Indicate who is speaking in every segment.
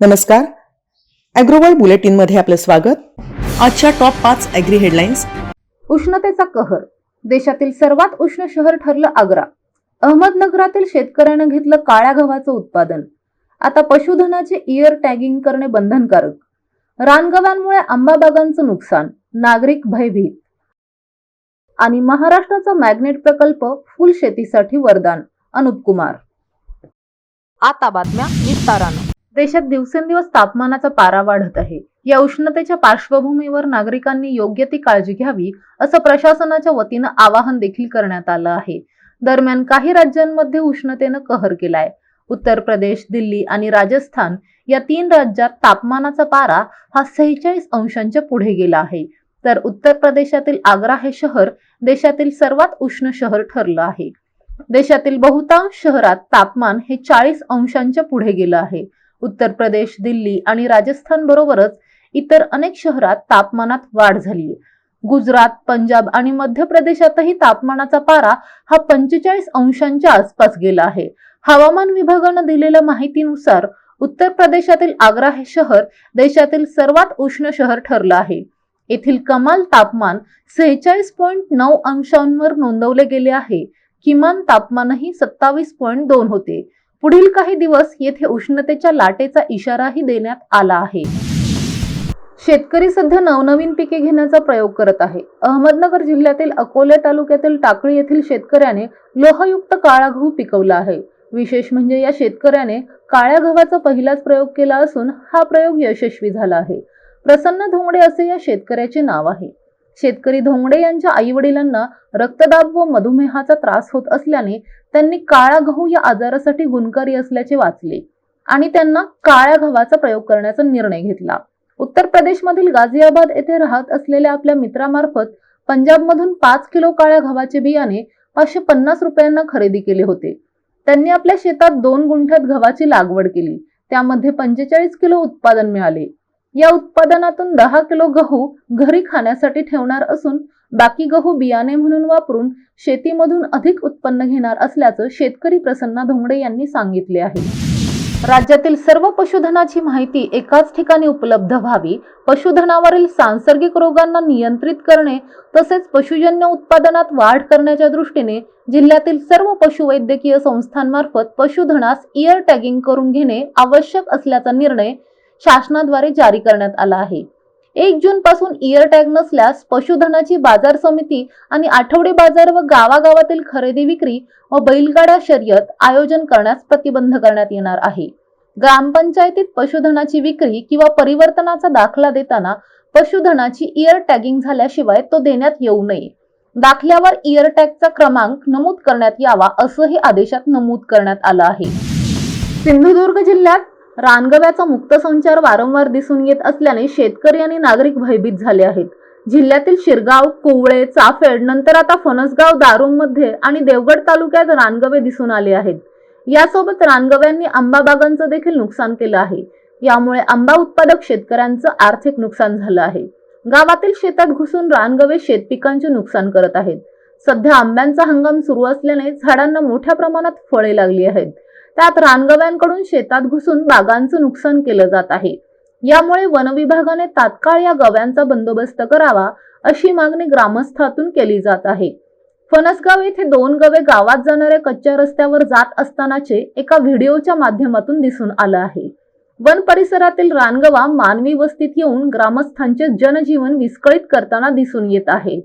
Speaker 1: नमस्कार. बुलेटिन बुलेटिनमध्ये आपलं स्वागत. आजच्या टॉप पाच ॲग्री हेडलाईन्स
Speaker 2: उष्णतेचा कहर. देशातील सर्वात उष्ण शहर ठरलं आग्रा. अहमदनगरातील शेतकऱ्यानं घेतलं काळ्या गव्हाचं उत्पादन. आता पशुधनाचे इयर टॅगिंग करणे बंधनकारक. रानगव्यांमुळे आंबाबागांचं नुकसान नागरिक भयभीत. आणि महाराष्ट्राचा मॅग्नेट प्रकल्प फुल शेतीसाठी वरदान अनुप कुमार. आता बातम्या विस्तारानं. देशात दिवसेंदिवस तापमानाचा पारा वाढत आहे. या उष्णतेच्या पार्श्वभूमीवर नागरिकांनी योग्य ती काळजी घ्यावी असं प्रशासनाच्या वतीनं आवाहन देखील करण्यात आलं आहे. दरम्यान काही राज्यांमध्ये उष्णतेनं कहर केलाय. उत्तर प्रदेश दिल्ली आणि राजस्थान या तीन राज्यात तापमानाचा पारा हा सेहेचाळीस अंशांच्या पुढे गेला आहे. तर उत्तर प्रदेशातील आग्रा हे शहर देशातील सर्वात उष्ण शहर ठरलं आहे. देशातील बहुतांश शहरात तापमान हे चाळीस अंशांच्या पुढे गेलं आहे. उत्तर प्रदेश दिल्ली आणि राजस्थान बरोबरच इतर अनेक शहरात तापमानात वाढ झाली गुजरात पंजाब आणि मध्य प्रदेशातही तापमानाचा पारा हा पंचेचाळीस अंशांच्या आसपास गेला आहे. हवामान विभागानं दिलेल्या माहितीनुसार उत्तर प्रदेशातील आग्रा हे शहर देशातील सर्वात उष्ण शहर ठरलं आहे. येथील कमाल तापमान सेहेचाळीस पॉईंट नऊ अंशांवर नोंदवले गेले आहे. किमान तापमानही सत्तावीस पॉईंट दोन होते. पुढील काही दिवस येथे उष्णतेच्या लाटेचा इशाराही देण्यात आला आहे. शेतकरी सध्या नवनवीन पिके घेण्याचा प्रयोग करत आहे. अहमदनगर जिल्ह्यातील अकोले तालुक्यातील टाकळी येथील शेतकऱ्याने लोहयुक्त काळा गहू पिकवला आहे. विशेष म्हणजे या शेतकऱ्याने काळ्या गव्हाचा पहिलाच प्रयोग केला असून हा प्रयोग यशस्वी झाला आहे. प्रसन्न धोंगडे असे या शेतकऱ्याचे नाव आहे. शेतकरी धोंगडे यांच्या आई वडिलांना रक्तदाब व मधुमेहाचा त्रास होत असल्याने त्यांनी काळा गहू या आजारासाठी गुणकारी असल्याचे वाचले आणि त्यांना काळ्या गव्हाचा प्रयोग करण्याचा निर्णय घेतला. उत्तर प्रदेशमधील गाझियाबाद येथे राहत असलेल्या आपल्या मित्रामार्फत पंजाबमधून पाच किलो काळ्या गव्हाचे बियाणे पाचशे पन्नास रुपयांना खरेदी केले होते. त्यांनी आपल्या शेतात दोन गुंठ्यात गव्हाची लागवड केली. त्यामध्ये पंचेचाळीस किलो उत्पादन मिळाले. या उत्पादनातून दहा किलो गहू घरी खाण्यासाठी ठेवणार असून बाकी गहू बियाणे म्हणून वापरून शेतीमधून अधिक उत्पन्न घेणार असल्याचं शेतकरी प्रसन्न धोंगडे यांनी सांगितले आहे. राज्यातील सर्व पशुधनाची माहिती एकाच ठिकाणी उपलब्ध व्हावी पशुधनावरील सांसर्गिक रोगांना नियंत्रित करणे तसेच पशुजन्य उत्पादनात वाढ करण्याच्या दृष्टीने जिल्ह्यातील सर्व पशुवैद्यकीय संस्थांमार्फत पशुधनास इयर टॅगिंग करून घेणे आवश्यक असल्याचा निर्णय शासनाद्वारे जारी करण्यात आला आहे. एक जून पासून इयर टॅग नसल्यास पशुधनाची बाजार समिती आणि आठवडे बाजार व गावागावातील खरेदी विक्री व बैलगाडा शर्यत आयोजन करण्यास प्रतिबंध करण्यात येणार आहे. ग्रामपंचायतीत पशुधनाची विक्री किंवा परिवर्तनाचा दाखला देताना पशुधनाची इयर टॅगिंग झाल्याशिवाय तो देण्यात येऊ नये. दाखल्यावर इयर टॅगचा क्रमांक नमूद करण्यात यावा असंही आदेशात नमूद करण्यात आलं आहे. सिंधुदुर्ग जिल्ह्यात रानगव्याचा मुक्त संचार वारंवार दिसून येत असल्याने शेतकरी आणि नागरिक भयभीत झाले आहेत. जिल्ह्यातील शिरगाव कुवळे चाफेड नंतर आता फणसगाव दारुंगमध्ये आणि देवगड तालुक्यात रानगवे दिसून आले आहेत. यासोबत रानगव्यांनी आंबा बागांचं देखील नुकसान केलं आहे. यामुळे आंबा उत्पादक शेतकऱ्यांचं आर्थिक नुकसान झालं आहे. गावातील शेतात घुसून रानगवे शेतपिकांचे नुकसान करत आहेत. सध्या आंब्यांचा हंगाम सुरू असल्याने झाडांना मोठ्या प्रमाणात फळे लागली आहेत. त्यात रानगव्यांकडून शेतात घुसून बागांचं नुकसान केलं जात आहे. यामुळे वनविभागाने तात्काळ या गव्यांचा बंदोबस्त करावा अशी मागणी ग्रामस्थातून केली जात आहे. फणसगाव येथे दोन गवे गावात जाणाऱ्या कच्च्या रस्त्यावर जात असतानाचे एका व्हिडिओच्या माध्यमातून दिसून आलं आहे. वन परिसरातील रानगवा मानवी वस्तीत येऊन ग्रामस्थांचे जनजीवन विस्कळीत करताना दिसून येत आहे.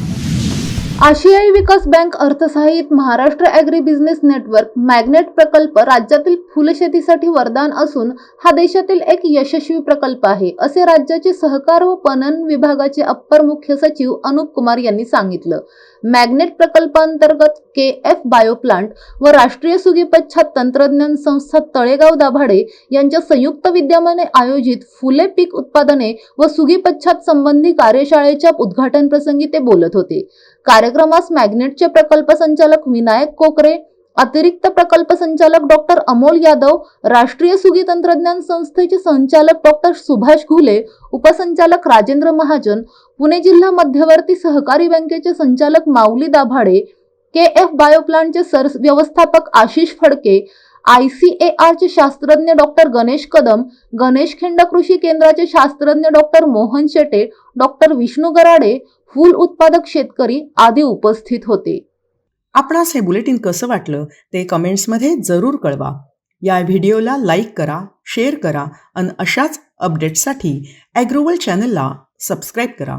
Speaker 2: आशियाई विकास bank अर्थसहाय्यित Maharashtra agri business network magnet प्रकल्प राज्यातील फुलशेतीसाठी वरदान असून हा देशातील एक यशस्वी प्रकल्प आहे असे राज्याचे सहकार व पणन विभागाचे अप्पर मुख्य सचिव अनुप कुमार यांनी सांगितलं. मॅग्नेट प्रकल्पांतर्गत के एफ बायोप्लांट व राष्ट्रीय सुगीपच्छाद तंत्रज्ञान संस्था तळेगाव दाभाडे यांच्या संयुक्त विद्यमाने आयोजित फुले पीक उत्पादने व सुगीपच्छाद संबंधी कार्यशाळेच्या उद्घाटन प्रसंगी ते बोलत होते. कार्यक्रमास मॅग्नेटचे प्रकल्प संचालक विनायक कोकरे अतिरिक्त प्रकल्प संचालक डॉक्टर अमोल यादव राष्ट्रीय सुगी तंत्रज्ञान संस्थेचे संचालक डॉक्टर सुभाष घुले उपसंचालक राजेंद्र महाजन पुणे जिल्हा मध्यवर्ती सहकारी बँकेचे संचालक माऊली दाभाडे के एफ बायोप्लांटचे सर व्यवस्थापक Ashish Phadke I C A आरचे शास्त्रज्ञ डॉक्टर गणेश कदम गणेश खिंड कृषी केंद्राचे शास्त्रज्ञ डॉक्टर मोहन शेटे डॉक्टर विष्णू गराडे फूल उत्पादक शेतकरी आदी उपस्थित होते.
Speaker 1: आपणास हे बुलेटिन कसं वाटलं ते कमेंट्समध्ये जरूर कळवा. या व्हिडिओला लाईक करा शेअर करा आणि अशाच अपडेट्ससाठी ॲग्रोवल चॅनलला सबस्क्राईब करा.